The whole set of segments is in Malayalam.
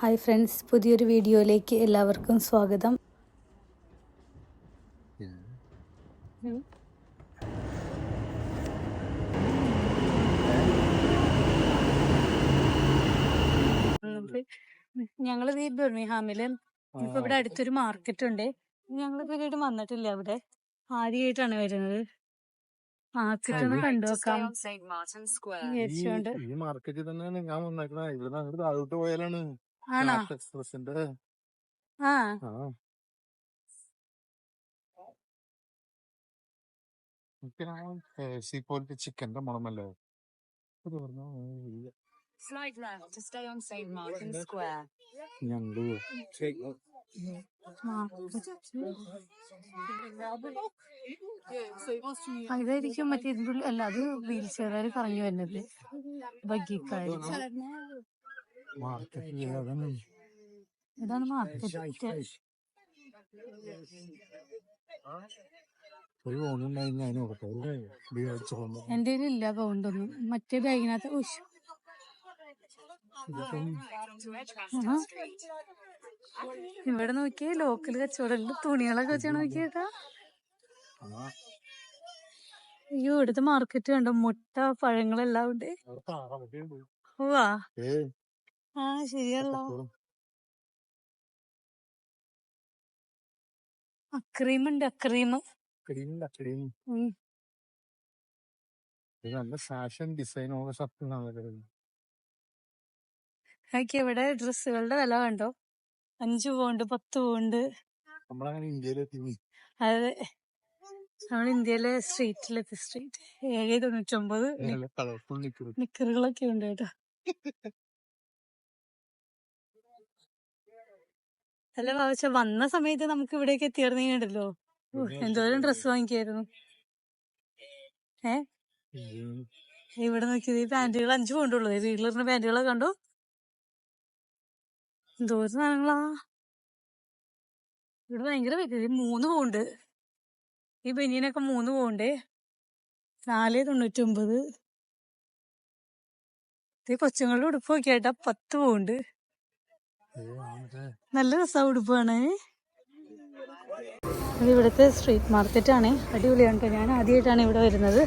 ഹായ് ഫ്രണ്ട്സ് പുതിയൊരു വീഡിയോയിലേക്ക് എല്ലാവർക്കും സ്വാഗതം. ഞങ്ങൾ ഈ ബെർമിഹാമിൽ ഇപ്പൊ ഇവിടെ അടുത്തൊരു മാർക്കറ്റ് ഉണ്ട് ഞങ്ങൾ ഇതുവരെയായിട്ട് വന്നിട്ടില്ല അവിടെ ആദ്യമായിട്ടാണ് വരുന്നത്. മാർക്കറ്റ് ഒന്ന് കണ്ടു നോക്കാം. ഈ മാർക്കറ്റിൽ തന്നെയാണ് ഞാൻ വന്നേക്കണേ. ഇവിടെ അങ്ങോട്ട് താഴോട്ട് പോയാലാണ് ആണോ? എക്സ്പ്രസിന്റെ? ആ. ആ. സീ പോലത്തെ ചിക്കന്റെ മണമല്ലേ? ഇത് പറഞ്ഞാ, ഏ, ഇല്ല. Slide left to stay on St. Martin's Square. ഞണ്ട് ഇതായിരിക്കും മറ്റേ അല്ല അത് വീൽ ചെയറുകാർ പറഞ്ഞു വരുന്നത്. ബഗ്ഗിക്കാര് മാർക്കറ്റിൽ അതാണ് ഇതാണ് മാർക്കറ്റ് ഒരു പോകുമ്പോ എന്റെ ഇല്ല കൗണ്ടൊന്നും മറ്റേ ബാഗിനകത്ത്. Street. ഇവിടെ നോക്കിയേ ലോക്കൽ കച്ചവടം തുണികളൊക്കെ വെച്ചാണ് നോക്കിയേട്ടാ ആ അയ്യോ ഇവിടുത്തെ മാർക്കറ്റ് കണ്ടോ മുട്ട പഴങ്ങളെല്ലാം ഉണ്ട്. അവിടെ താറാവൊക്കെ ഉണ്ട്. ഉവാ ഏ ആ ശരിയല്ലോ അക്രീം ഉണ്ട് അക്രീം ക്രീമില്ല ക്രീം ഉം. ഇത് നല്ല ഫാഷൻ ഡിസൈനുള്ള ഷർട്ടുകളാണ് നോക്കി ഇവിടെ ഡ്രസ്സുകളുടെ വില കണ്ടോ? അഞ്ചു പോണ്ട് പത്ത് പോണ്ട് നമ്മളങ്ങനെ ഇന്ത്യയിലെത്തി അതെ. നമ്മൾ ഇന്ത്യയിലെ സ്ട്രീറ്റിലെത്തി സ്ട്രീറ്റ്. ഏഴ് തൊണ്ണൂറ്റൊമ്പത് കളർഫുൾ നിൽക്കുന്നത് നിക്കറുകളൊക്കെ ഉണ്ട് കേട്ടോ. അല്ല ഭാവിച്ച വന്ന സമയത്ത് നമുക്ക് ഇവിടേക്ക് എത്തിയിരുന്നെങ്കിലോ എന്തോരം ഡ്രസ് വാങ്ങിക്കായിരുന്നു. ഏ? ഇവിടെ നോക്കിയത് ഈ പാന്റുകൾ അഞ്ചു പോണ്ടുള്ളൂ വീട്ടിലിരുന്ന പാന്റുകളൊക്കെ കണ്ടു? എന്തോരം സാധനങ്ങളാ. ഇവിടെ ഭയങ്കര വില മൂന്ന് പോണ്ട്. ഈ ബനിയനൊക്കെ മൂന്ന് പോണ്ട്. നാല് തൊണ്ണൂറ്റൊമ്പത്. ഈ കൊച്ചുങ്ങളുടെ ഉടുപ്പ് നോക്കിയാട്ടാ പത്ത് പോണ്ട്. നല്ല രസം ഉടുപ്പാണ്. ഇവിടുത്തെ സ്ട്രീറ്റ് മാർക്കറ്റ് ആണ്. അടിപൊളിയാണ് ട്ടോ. ഞാൻ ആദ്യമായിട്ടാണ് ഇവിടെ വരുന്നത്.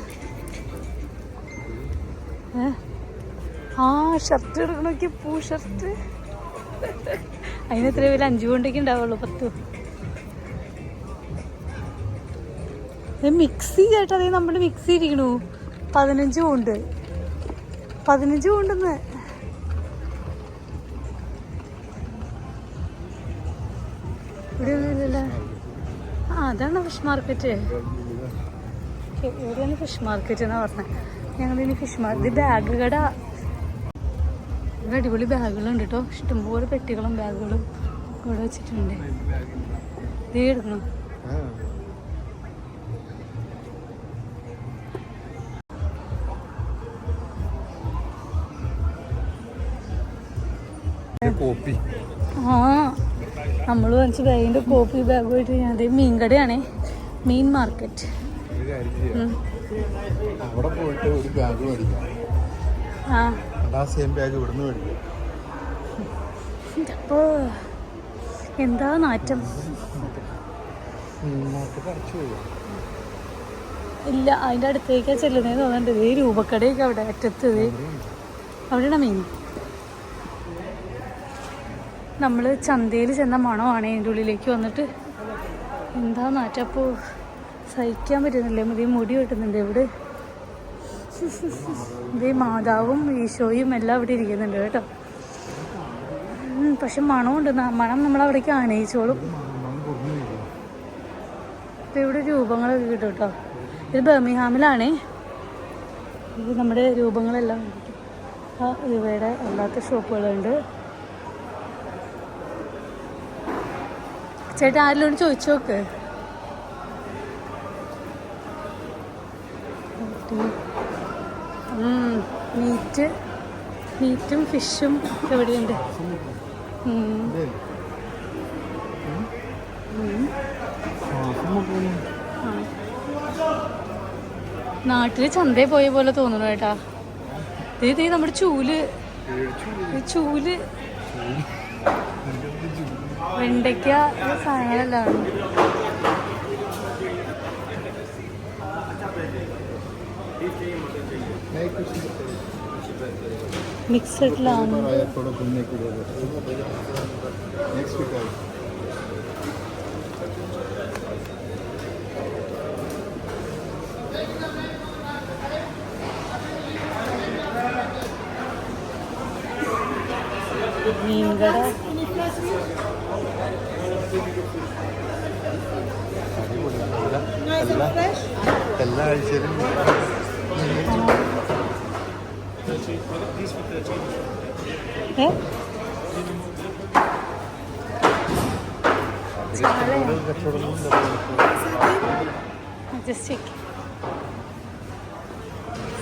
ആ ഷർട്ട് എടുക്കണോക്കി പൂ ഷർട്ട് അതിന് എത്ര വില അഞ്ചു കൊണ്ടൊക്കെ ഉണ്ടാവുള്ളൂ പത്തു. മിക്സി കേട്ടോ. അതേ നമ്മുടെ മിക്സി ഇരിക്കണു. പതിനഞ്ച് കൊണ്ട് പതിനഞ്ച് കൊണ്ടെന്ന് അതാണ് ഫിഷ് മാർക്കറ്റ് എവിടെയാണ് ഫിഷ് മാർക്കറ്റ് എന്നാ പറഞ്ഞത് ഞങ്ങളിനി ഫിഷ് മാർക്കറ്റ് ബാഗ് കട. ഇവിടെ അടിപൊളി ബാഗുകളുണ്ട് കേട്ടോ ഇഷ്ടംപോലെ പെട്ടികളും ബാഗുകളും ഇവിടെ വെച്ചിട്ടുണ്ട്. നീ എടുക്കണം കോപ്പി. ആ നമ്മൾ വാങ്ങിച്ച ബാഗിന്റെ കോപ്പി ബാഗ് പോയിട്ട് ഞാൻ ദേ മീൻ കടയാണേ. മീൻ മാർക്കറ്റ് അവിടെ പോയിട്ട് ഒരു ബാഗ് മേടിക്കാം. ആ. സെയിം ബാഗ് ഇവിടുന്ന് മേടിക്കാം. അപ്പോ എന്താ നാറ്റം? ഇല്ല അതിന്റെ അടുത്തേക്കാ ചെല്ലുന്നതെന്ന് തോന്നുന്നുണ്ട് ഈ രൂപക്കടയൊക്കെ അവിടെ അറ്റത്ത് ദേ. അവിടെയാണ് മീൻ? നമ്മൾ ചന്തയിൽ ചെന്ന മണമാണ് അതിന്റെ ഉള്ളിലേക്ക് വന്നിട്ട്. എന്താ നാറ്റപ്പോ സഹിക്കാൻ പറ്റുന്നില്ല. മതി മുടി വെട്ടുന്നുണ്ട് ഇവിടെ. ഇതേ മാതാവും ഈശോയും എല്ലാം ഇവിടെ ഇരിക്കുന്നുണ്ട് കേട്ടോ. പക്ഷെ മണമുണ്ട്. മണം നമ്മളവിടേക്ക് ആനയിച്ചോളും. ഇപ്പൊ ഇവിടെ രൂപങ്ങളൊക്കെ കിട്ടും കേട്ടോ. ഇത് ബർമിഹാമിലാണേ. ഇത് നമ്മുടെ രൂപങ്ങളെല്ലാം. ഇവയുടെ ആ ഇവിടെ അല്ലാത്ത ഷോപ്പുകളുണ്ട്. ചേട്ടാ ആരിലോട് ചോദിച്ചു നോക്ക്. മീറ്റ് മീറ്റും ഫിഷും എവിടെയുണ്ട്. നാട്ടിൽ ചന്തയിൽ പോയ പോലെ തോന്നുന്നു കേട്ടാ ഇത് നമ്മുടെ ചൂൽ. ചൂൽ. വെണ്ടയ്ക്ക സാധനങ്ങളെല്ലാം. ഉണ്ട് नहीं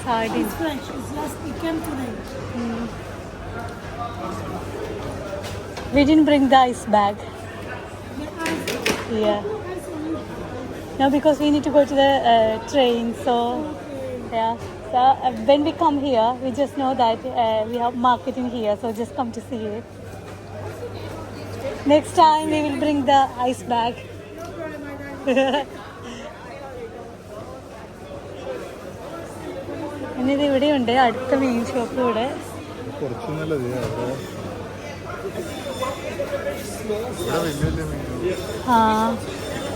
sardine. It's fresh. It's just it came today. Mm. We didn't bring the ice bag. Yeah. No, because we need to go to the uh, train. So, okay. yeah. So uh, when we come here, we just know that uh, we have marketing here. So just come to see it. Next time we will bring the ice bag. പിന്നെ ഇത് ഇവിടെയുണ്ട്. അടുത്ത മീൻ ഷോപ്പ് ഇവിടെ. ഇവിടെ ആ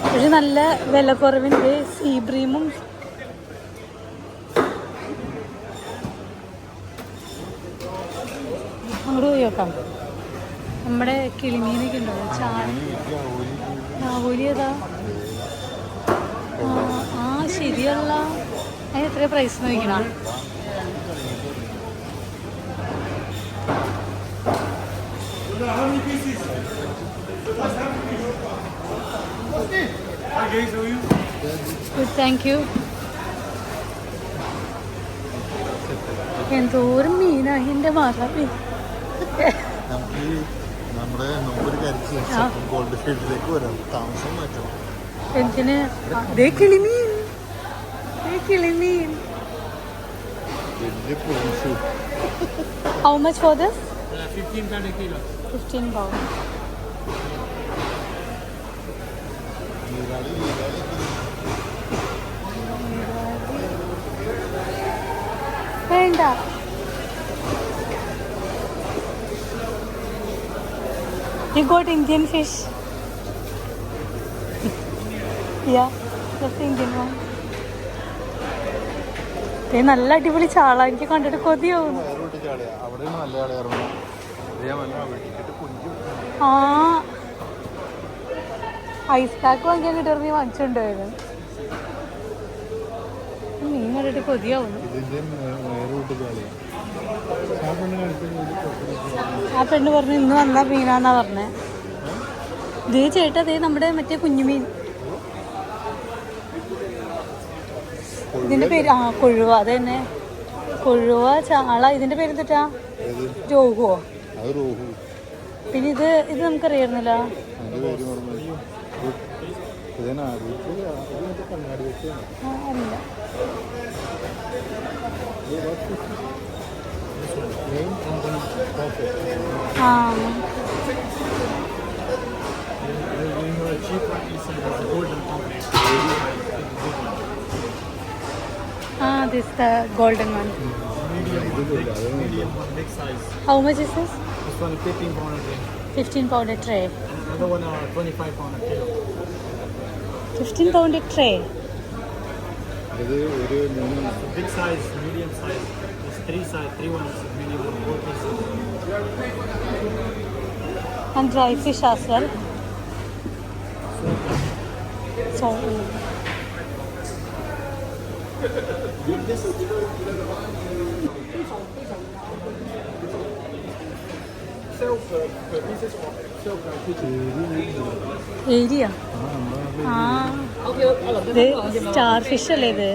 പക്ഷെ നല്ല വില കുറവിന്റെ സീബ്രീമും അങ്ങോട്ട് പോയി നോക്കാം. നമ്മുടെ കിളിമീനൊക്കെ ഉണ്ടോ? ചാണി ഏതാ? ആ ശരിയല്ല. അതിന് എത്ര പ്രൈസ് നോക്കണം ഗുഡ് താങ്ക് യു എന്തോരം മീനാ എന്റെ മാതാവേ. നമുക്ക് നമ്മുടെ നോമ്പൊരു കരിച്ച്. ഗോൾഡ് ഫീൽഡിലേക്ക് വരാം. താമസം മാറ്റാം എന്തിന്? അതേ കിളിമീൻ. കിളിമീൻ. വലിയ how much for this fifteen pound a kilo. Fifteen pound നീരാളി നീരാളി വേണ്ട. got Indian fish? yeah, that's the Indian one. ദേ നല്ല അടിപൊളി ചാള. എനിക്ക് കണ്ടിട്ട് ചാടയാ. അവിടെയാണ് നല്ല ആ. ഐസ് പാക്ക് വാങ്ങിയാൽ കിട്ടുന്ന നീ വാങ്ങിച്ചിട്ടുണ്ടായിരുന്നു. മീൻ കണ്ടിട്ട് കൊതിയാവുന്നു. ആ പെണ്ണ് പറഞ്ഞു ഇന്ന് വന്ന മീനാന്നാ പറഞ്ഞേ. ദേ ചേട്ടാ ദേ നമ്മുടെ മറ്റേ കുഞ്ഞുമീൻ. ഇതിന്റെ പേര് ആ കൊഴുവ അത് തന്നെ കൊഴുവ ചാള ഇതിന്റെ പേര് എന്തിട്ടാ റോഹു പിന്നെ ഇത് ഇത് the golden one how much is this only 15 a tray. 15 pounder tray. Another one are 25 a tray. 15 pounder tray. Big size, medium size. It's three size, three ones, medium, four pieces. And dry fish as well. So. Uh, so. Area? ആ. സ്റ്റാർ ഫിഷ് അല്ലേ ഇത്?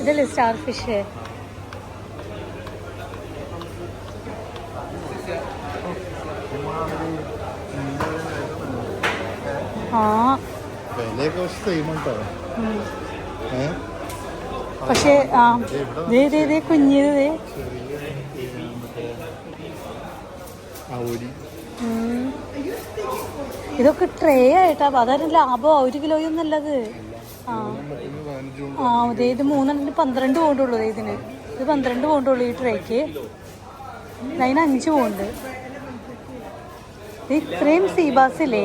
ഇതല്ലേ സ്റ്റാർ ഫിഷ് ആ പക്ഷേ ആ. ദേ കുഞ്ഞത് ദേ ചെറിയ മറ്റേ ആ ഒരു ഉം. ഇതൊക്കെ ട്രേ ആയിട്ടാ. അതായത് ലാഭം. ഒരു കിലോയും നല്ലത് ആ. അതെ ഇത് മൂന്നെണ്ണത്തിന് പന്ത്രണ്ട് പോണ്ടുള്ളൂ ഇതിന്. ഇത് പന്ത്രണ്ട് പോണ്ടുള്ളൂ ഈ ട്രേക്ക് അതിന് അഞ്ച് പോണ്ട് ഇത് ഇത്രയും സീബാസ് ഇല്ലേ?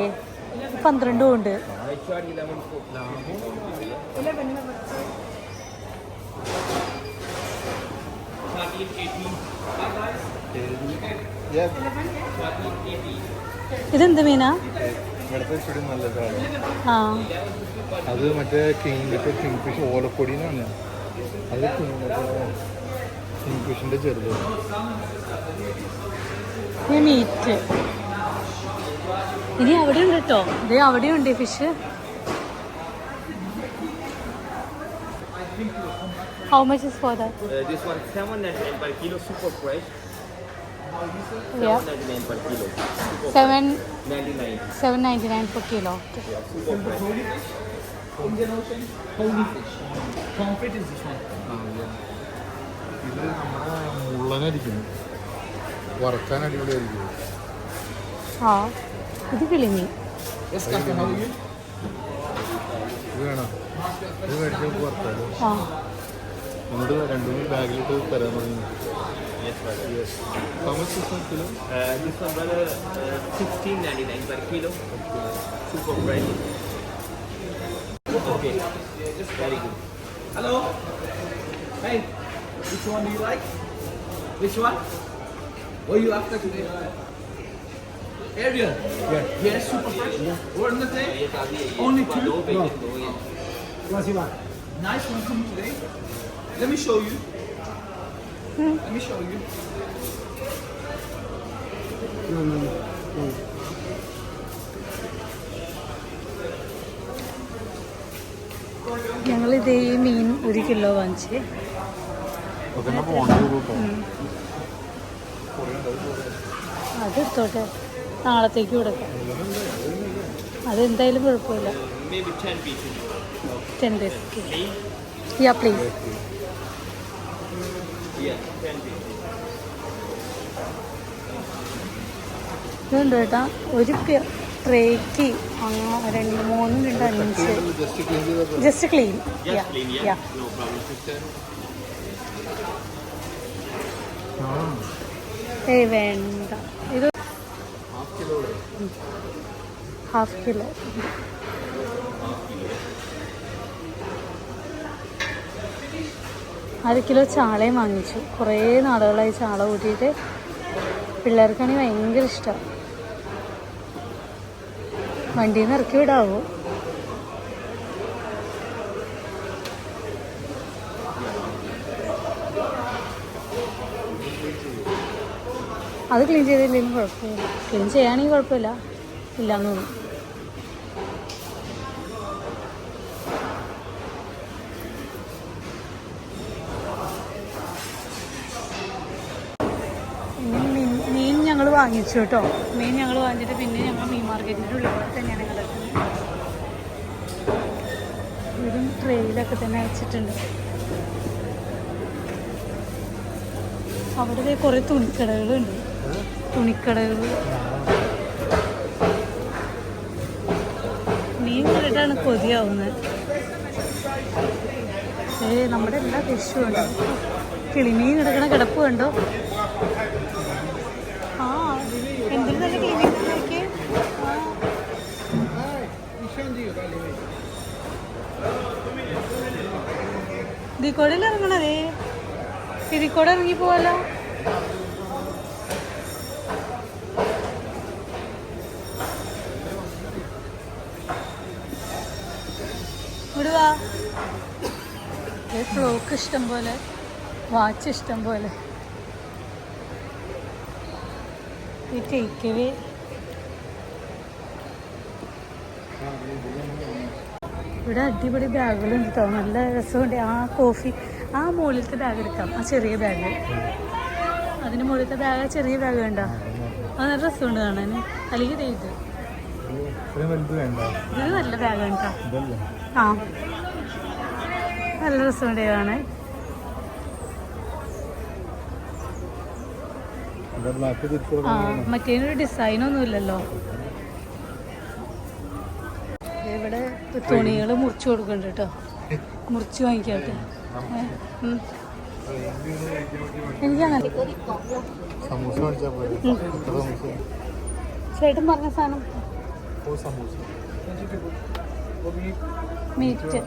പന്ത്രണ്ട് പോണ്ട് Yeah, ഇതെന്ത് മീനാ? ഇവിടുത്തെ ഇച്ചിരി നല്ലതാണ്. ആ. അത് മറ്റേ കിങ് ഫിഷ് കിങ് ഫിഷ് ഓലപ്പൊടിന്നാണ് അത് കിങ് ഫിഷിന്റെ ചെറുത്. മീറ്റ്. ഇനി അവിടെ ഉണ്ട് കേട്ടോ ഇത് അവിടെ ഉണ്ട് fish. How much is for that Uh, this one, 799 per kilo, super fresh. Yeah. 799 per kilo. Seven 99. Seven ninety nine per kilo Yeah, super fresh. ഇത് നമ്മുടെ മുള്ളനായിരിക്കും വറക്കാൻ അടിപൊളിയായിരിക്കും ആ ഇത് കിളിമീൻ ഇത് വേണം ഇത് മേടിച്ച് നമുക്ക് വറുത്താലോ ആ എന്നിട്ട് രണ്ടു മൂന്ന് ബാഗിലിട്ട് തരാൻ തുടങ്ങി Yes, brother. How much is one kilo? Uh, this one, brother, uh, 1699 per kilo. Super fresh. Okay. Very good. Hello. Hey, which one do you like? Which one? What are you after today? Ariel. Yeah. Yes, super fresh. What is the name? Only two. No. Nice one coming today. Let me show you. Let me show you. ഞങ്ങൾ ഇത് ഈ മീൻ ഒരു കിലോ വാങ്ങിച്ച്. അതൊക്കെ പോകേണ്ടി കേട്ടോ അത് എടുത്തോട്ടെ നാളത്തേക്ക് കൊടുക്കാം. അതെന്തായാലും കുഴപ്പമില്ല. Maybe 10 pieces. Ten days yeah please Yeah, 10 pieces. ഇതുണ്ട് കേട്ടാ ഒരു ട്രേക്ക്. അങ്ങ- രണ്ട് മൂന്നും രണ്ട് അഞ്ച്. Just clean problem. ഏയ് വേണ്ട. ഇത് ഹാഫ് കിലോ അര കിലോ ചാളയും വാങ്ങിച്ചു. കുറേ നാളുകളായി ചാള കൂട്ടിയിട്ട് പിള്ളേർക്കാണെങ്കിൽ ഭയങ്കര ഇഷ്ടം. വണ്ടിയിൽ നിന്ന് ഇറക്കി വിടാവോ. അത് ക്ലീൻ ചെയ്തില്ലെങ്കിലും കുഴപ്പമില്ല. ക്ലീൻ ചെയ്യുകയാണെങ്കിൽ കുഴപ്പമില്ല. ഇല്ലാന്ന് തോന്നുന്നു ഇനി മീൻ മീൻ ഞങ്ങൾ വാങ്ങിച്ചു കേട്ടോ. മീൻ ഞങ്ങൾ വാങ്ങിച്ചിട്ട് പിന്നെ ഞങ്ങൾ മീൻ മാർക്കറ്റിന്റെ ഉള്ളിൽ തന്നെയാണ് കിടക്കുന്നത് ഇതും ട്രെയിലൊക്കെ തന്നെ വെച്ചിട്ടുണ്ട്. അവിടെ കുറേ തുണിക്കടകളുണ്ട്. തുണിക്കടകൾ മീൻ കണ്ടിട്ടാണ് കൊതിയാവുന്നത് ഏ നമ്മുടെ എല്ലാ ഫിഷും ഉണ്ട് കിളിമീൻ കിടക്കണ കിടപ്പ് കണ്ടോ ആ എന്തൊരു നല്ല കിളിമീൻ നോക്കിയേ ആ ഇതിക്കോടിൽ ഇറങ്ങണതേ ഇതിക്കോടെ ഇറങ്ങി പോവാലോ വിടുവാ ഫ്രോക്ക് ഇഷ്ടം പോലെ വാച്ച് ഇഷ്ടം പോലെ. ഈ ടേക്കവേ ഇവിടെ അടിപൊളി ബാഗുകളുണ്ട് കേട്ടോ നല്ല രസമുണ്ട്. ആ കോഫി ആ മുകളിലത്തെ ബാഗ് എടുക്കാം. ആ ചെറിയ ബാഗ് അതിന് മുകളിലത്തെ ബാഗ് ചെറിയ ബാഗ് വേണ്ട അത് നല്ല രസമുണ്ട് കാണാൻ അല്ലെങ്കിൽ ഇത്. ഇത് നല്ല ബാഗ് കേട്ടോ ആ. നല്ല രസമുണ്ട് കാണാൻ. മറ്റേനൊരു ഡിസൈൻ ഒന്നും ഇല്ലല്ലോ ഇവിടെ തുണികൾ മുറിച്ചു കൊടുക്കണ്ട കേട്ടോ മുറിച്ച് വാങ്ങിക്കാട്ടെ എനിക്കങ്ങനെ ചേട്ടൻ പറഞ്ഞ സാധനം. Halal meat.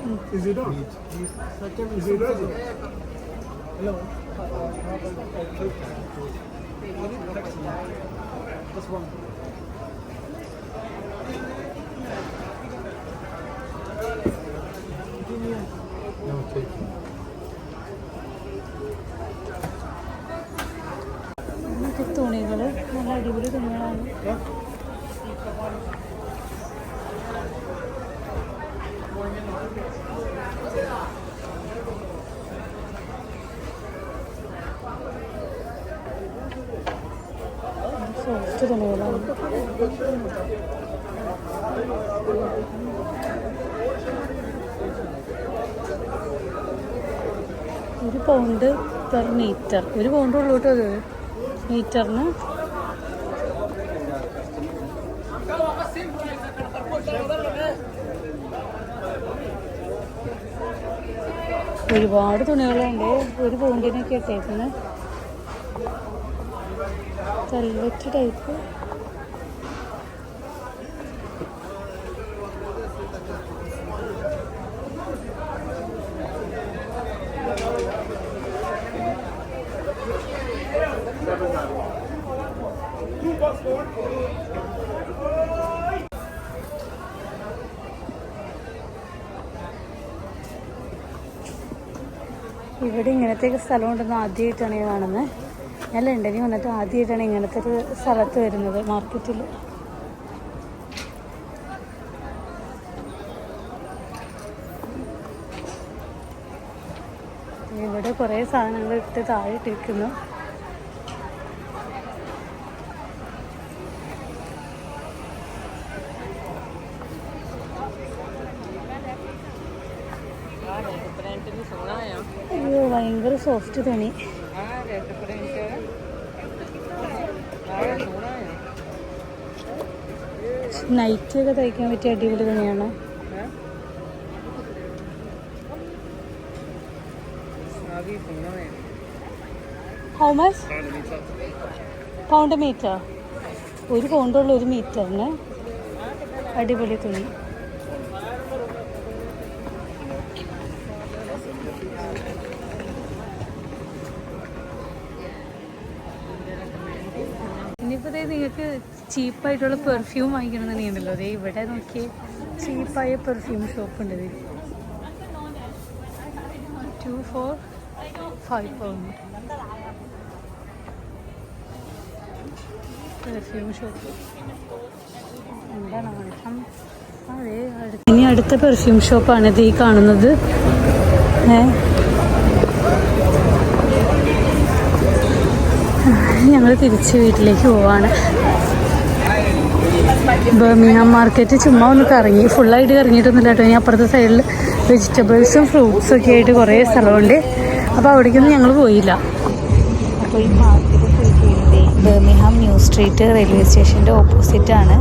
മറ്റേ തുണികൾ നല്ല അടിപൊളി തുണികളാണ് സോഫ്റ്റ് തുണികളാണ് ഒരു പൗണ്ട് പെർ മീറ്റർ ഒരു പൗണ്ട് ഉള്ളൂ കേട്ടോ അത് മീറ്ററിന് ഒരുപാട് തുണികളുണ്ട്. ഒരു പൗണ്ടിനൊക്കെ ഇട്ടേക്കുന്നത് തല്ലറ്റ് ടൈപ്പ് ഇവിടെ ഇങ്ങനത്തെ ഒക്കെ സ്ഥലം ഉണ്ടെന്ന് ആദ്യമായിട്ടാണ് ഈ കാണുന്നത്. ഞാൻ ലണ്ടനിൽ വന്നിട്ട് ആദ്യമായിട്ടാണ് ഇങ്ങനത്തെ ഒരു സ്ഥലത്ത് വരുന്നത് മാർക്കറ്റിൽ ഇവിടെ കുറേ സാധനങ്ങൾ ഇട്ട് താഴെ ഇട്ടിരിക്കുന്നു അയ്യോ ഭയങ്കര സോഫ്റ്റ് തുണി നൈറ്റ് ഒക്കെ തയ്ക്കാൻ പറ്റിയ അടിപൊളി തുണിയാണ്? പൗണ്ട് മീറ്റർ ഒരു പൗണ്ടുള്ള ഒരു മീറ്ററിന് അടിപൊളി തുണി. ദേ നിങ്ങൾക്ക് ചീപ്പായിട്ടുള്ള പെർഫ്യൂം വാങ്ങിക്കണം എന്ന് നീണ്ടല്ലോ ദേ ഇവിടെ നോക്കി ചീപ്പായ പെർഫ്യൂം ഷോപ്പ് ഉണ്ട് ഇത് two four five pound perfume shop എന്താണ് കാണിക്കാം അതെ ഇനി അടുത്ത പെർഫ്യൂം ഷോപ്പാണ് ഇത് ഈ കാണുന്നത്. ഏ ഞങ്ങൾ തിരിച്ച് വീട്ടിലേക്ക് പോവാണ്. ബർമിഹാം മാർക്കറ്റ് ചുമ്മാ ഒന്ന് കറങ്ങി. ഫുള്ളായിട്ട് കറങ്ങിയിട്ടൊന്നുമില്ല കേട്ടോ. ഇനി അപ്പുറത്തെ സൈഡിൽ വെജിറ്റബിൾസും ഫ്രൂട്ട്സും ഒക്കെ ആയിട്ട് കുറേ സ്ഥലമുണ്ട്. അപ്പോൾ അവിടേക്കൊന്നും ഞങ്ങൾ പോയില്ല. അപ്പോൾ ഈ market Birmingham new street railway സ്റ്റേഷന്റെ ഓപ്പോസിറ്റാണ്